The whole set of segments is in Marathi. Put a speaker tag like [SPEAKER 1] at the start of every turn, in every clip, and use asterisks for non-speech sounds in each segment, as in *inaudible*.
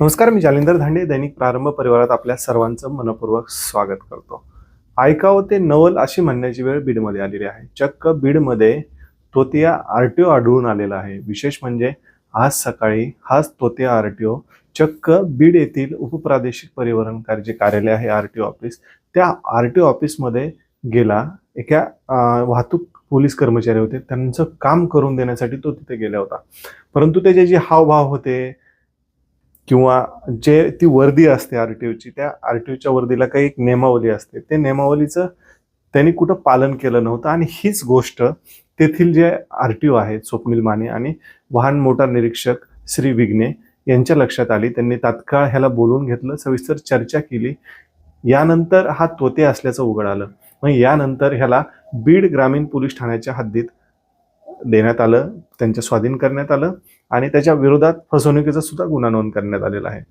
[SPEAKER 1] नमस्कार मी जालिंदर धांडे दैनिक प्रारंभ परिवारात आपल्या सर्वांचं मनपूर्वक स्वागत करतो. ऐकावं ते नवल अशी म्हणण्याची वेळ बीडमध्ये आलेली आहे. चक्क बीडमध्ये तोतिया आर टी ओ आढळून आलेला आहे. विशेष म्हणजे आज सकाळी हाच तोतिया आर टी ओ चक्क बीड येथील उपप्रादेशिक परिवहन जे कार्यालय आहे आर टी ओ ऑफिस. त्या आर टी ओ ऑफिसमध्ये गेला. एका वाहतूक पोलीस कर्मचारी होते. त्यांचं काम करून देण्यासाठी तो तिथे गेला होता. परंतु त्याचे जे हावभाव होते किंवा जे ती वर्दी असते आर टी ओची त्या आर टी ओच्या वर्दीला काही एक नियमावली असते. ते नियमावलीचं त्यांनी कुठं पालन केलं नव्हतं आणि हीच गोष्ट तेथील जे आर टी ओ आहेत स्वप्नील माने आणि वाहन मोटार निरीक्षक श्री विघ्ने यांच्या लक्षात आली. त्यांनी तात्काळ ह्याला बोलवून घेतलं सविस्तर चर्चा केली. यानंतर हा तोते असल्याचं उघड आलं. मग यानंतर ह्याला बीड ग्रामीण पोलीस ठाण्याच्या हद्दीत देण्यात आलं त्यांच्या स्वाधीन करण्यात आलं आणि त्याच्या विरोधात फसवणुकीचा सुद्धा गुन्हा नोंद करण्यात आलेला आहे.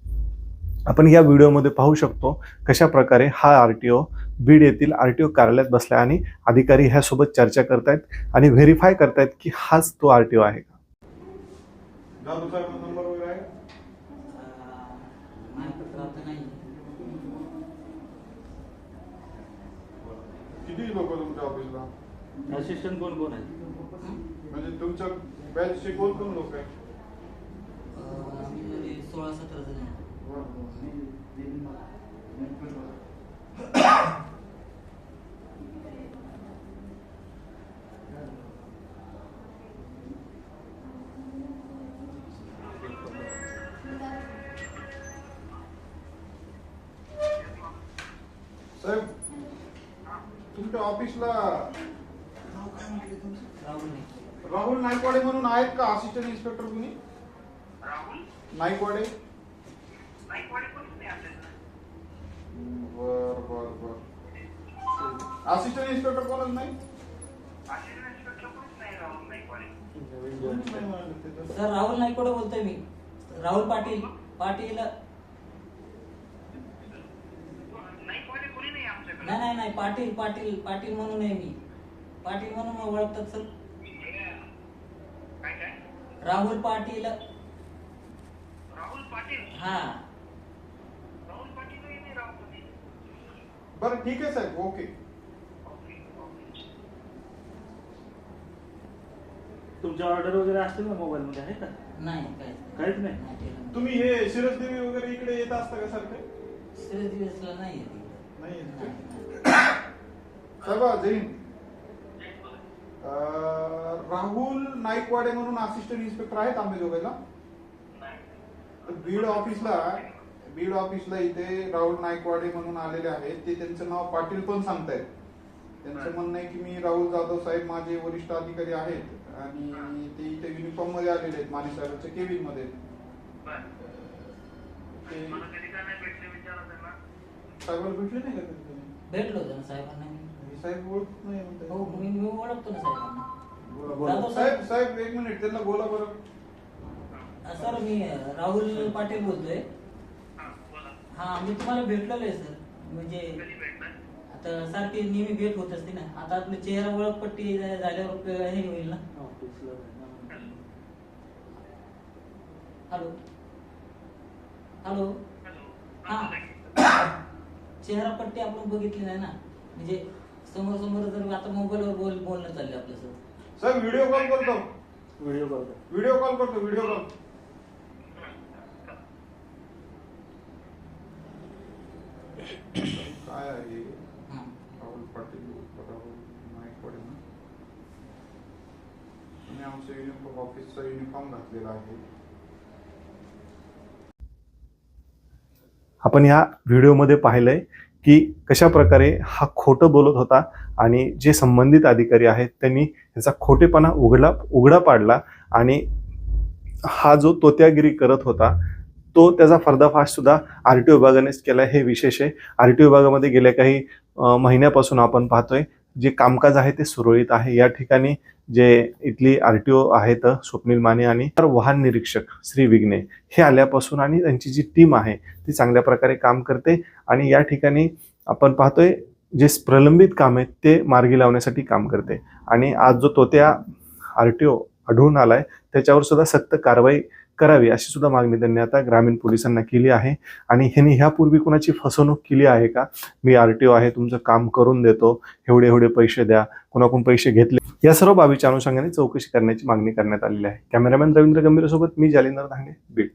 [SPEAKER 1] आपण या व्हिडिओमध्ये पाहू शकतो कशा प्रकारे हा आरटीओ बीड येथील आरटीओ कार्यालयात बसला आणि अधिकारी ह्यासोबत चर्चा करतायत आणि व्हेरीफाय करतायत की हाच तो आरटीओ आहे का?
[SPEAKER 2] दादूचा नंबर वगैरे आहे?
[SPEAKER 3] नाही.
[SPEAKER 2] किती लोक तुमच्या ऑफिसला
[SPEAKER 4] असिस्टंट कोण कोण आहे?
[SPEAKER 2] म्हणजे तुमच्या बॅचचे कोण कोण लोक आहेत?
[SPEAKER 3] अं, आम्ही म्हणजे सोळा सतरा जण आहे.
[SPEAKER 2] साहेब तुमच्या ऑफिसला नाव काय म्हटले तुमचं?
[SPEAKER 3] राहुल नाही
[SPEAKER 2] राहुल नाईकवाडे म्हणून आहेत का असिस्टंट इन्स्पेक्टर कुणी? नाईकवाडे? बर बर बर. असिस्टंट इन्स्पेक्टर कोणच नाही? कोणीच नाही म्हणाले ते तर.
[SPEAKER 3] सर राहुल नाईकवाडे बोलतोय मी. राहुल पाटील. पाटील. नाही नाही नाही. पाटील पाटील पाटील म्हणून आहे मी. पाटील म्हणून ओळखतात सर. राहुल पाटील. हा.
[SPEAKER 2] बरं ठीक आहे साहेब ओके.
[SPEAKER 4] तुमच्या ऑर्डर वगैरे असतील ना मोबाईल मध्ये आहे का?
[SPEAKER 3] नाही काय
[SPEAKER 4] काहीच नाही?
[SPEAKER 3] नाही केलं.
[SPEAKER 2] तुम्ही हे शिरसदेवी वगैरे इकडे येत असता का सारखे?
[SPEAKER 3] सिरियस दिवसला नाही तिकडे.
[SPEAKER 2] नाही येत का?
[SPEAKER 3] नाही, *coughs*
[SPEAKER 2] साहेबा जैन. राहुल नाईकवाडे म्हणून असिस्टंट इन्स्पेक्टर आहेत आंबेजोगाईला तर बीड ऑफिसला बीड ऑफिसला इथे राहुल नाईकवाडे म्हणून आलेले आहेत. ते त्यांचं नाव पाटील पण सांगतायत. त्यांचं म्हणणं आहे की मी राहुल जाधव साहेब माझे वरिष्ठ अधिकारी आहेत आणि ते इथे युनिफॉर्ममध्ये आलेले आहेत माने साहेबांच्या केबिनमध्ये भेटले नाही का?
[SPEAKER 3] भेटलो साहेबांना. मी.
[SPEAKER 2] साहेब ओळखत नाही म्हणताय.
[SPEAKER 3] हो मी मी ओळखतो ना साहेबांना
[SPEAKER 2] बोला, बोला.
[SPEAKER 3] जाधव
[SPEAKER 2] साहेब.
[SPEAKER 3] साहेब.
[SPEAKER 2] साहेब एक मिनिट त्यांना बोला बरं.
[SPEAKER 3] अ, सर मी अ, राहुल पाटील बोलतोय. हा मी तुम्हाला भेटलेलो आहे सर. म्हणजे आता सारखी नेहमी भेट होत असते ना. आता आपली चेहरा ओळख पट्टी झा- झाल्यावर हे होईल ना. हॅलो. हॅलो. हा. चेहरा पट्टी आपण बघितली नाही ना. म्हणजे समोर समोर जर आता मोबाईलवर बोल बोलणं चाललं आपलं सर.
[SPEAKER 2] साहेब व्हिडिओ कॉल करतो.
[SPEAKER 4] व्हिडिओ कॉल कर.
[SPEAKER 2] व्हिडिओ कॉल करतो व्हिडिओ कॉल काय आहे?
[SPEAKER 3] हा.
[SPEAKER 2] राहुल पाटील राहुल नाईकवाडे ना? आणि आमचं युनिफॉर्म ऑफिसचा युनिफॉर्म घातलेला आहे.
[SPEAKER 1] आपण ह्या व्हिडिओमध्ये पाहिलंय की कशा प्रकारे हा खोटं बोलत होता आणि जे संबंधित अधिकारी आहेत त्यांनी ह्याचा खोटेपणा उघडला उघडा पाडला आणि हा जो तोत्यागिरी करत होता तो त्याचा फर्दाफाश सुद्धा आर टी ओ विभागानेच केला. हे विशेष आहे. आर टी ओ विभागामध्ये गेल्या काही महिन्यापासून आपण पाहतोय जे कामकाज आहे ते सुरळीत आहे. या ठिकाणी जे इथली आर टी ओ आहेत स्वप्नील माने आणि वाहन निरीक्षक श्री विघ्ने हे आल्यापासून आणि त्यांची जी टीम आहे ती चांगल्या प्रकारे काम करते आणि या ठिकाणी आपण पाहतोय जे प्रलंबित काम आहे ते मार्गी लावण्यासाठी काम करते. आणि आज जो तो त्या आर टी ओ आढळून आलाय त्याच्यावर सुद्धा सक्त कारवाई करावी अशी सुद्धा मागणी त्यांनी आता ग्रामीण पोलिसांना केली आहे. आणि ह्यांनी ह्यापूर्वी कोणाची फसवणूक केली आहे का? मी आर टी ओ आहे तुमचं काम करून देतो. एवढे एवढे पैसे द्या. कोणाकडून पैसे घेतले? या सर्व बाबीच्या अनुषंगाने चौकशी करण्याची मागणी करण्यात आलेली आहे. कॅमेरामॅन रवींद्र गंभीरसोबत मी जालिंदर धांगे बीड.